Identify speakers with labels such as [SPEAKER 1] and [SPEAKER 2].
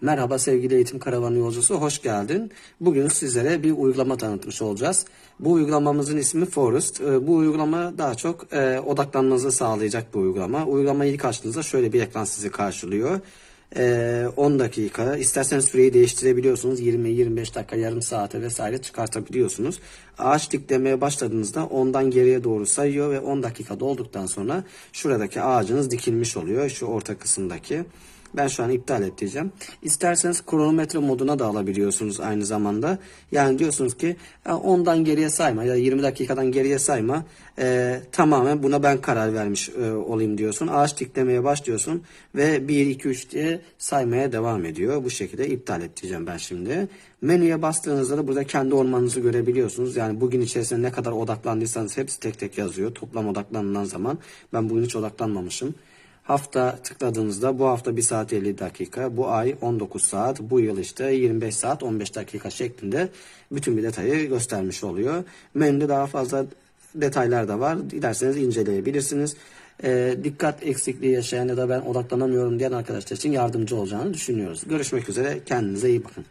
[SPEAKER 1] Merhaba sevgili eğitim karavanı yolcusu, hoş geldin. Bugün sizlere bir uygulama tanıtmış olacağız. Bu uygulamamızın ismi Forest. Ee, Bu uygulama daha çok e, odaklanmanızı sağlayacak bir uygulama. Uygulamayı ilk açtığınızda şöyle bir ekran sizi karşılıyor. Ee, 10 dakika, isterseniz süreyi değiştirebiliyorsunuz. 20-25 dakika, yarım saate vesaire çıkartabiliyorsunuz. Ağaç diklemeye başladığınızda ondan geriye doğru sayıyor ve 10 dakika dolduktan sonra şuradaki ağacınız dikilmiş oluyor. Şu orta kısımdaki. Ben şu an iptal et diyeceğim. İsterseniz kronometre moduna da alabiliyorsunuz aynı zamanda. Yani diyorsunuz ki "Ya ondan geriye sayma ya da 20 dakikadan geriye sayma. Ee, tamamen buna ben karar vermiş e, olayım diyorsun. Ağaç diklemeye başlıyorsun ve 1, 2, 3 diye saymaya devam ediyor. Bu şekilde iptal et diyeceğim ben şimdi. Menüye bastığınızda da burada kendi ormanınızı görebiliyorsunuz. Yani bugün içerisinde ne kadar odaklandıysanız hepsi tek tek yazıyor. Toplam odaklanılan zaman. Ben bugün hiç odaklanmamışım. Hafta tıkladığınızda bu hafta 1 saat 50 dakika, bu ay 19 saat, bu yıl işte 25 saat 15 dakika şeklinde bütün bir detayı göstermiş oluyor. Menüde daha fazla detaylar da var. Dilerseniz inceleyebilirsiniz. Ee, dikkat eksikliği yaşayan ya da ben odaklanamıyorum diyen arkadaşlar için yardımcı olacağını düşünüyoruz. Görüşmek üzere. Kendinize iyi bakın.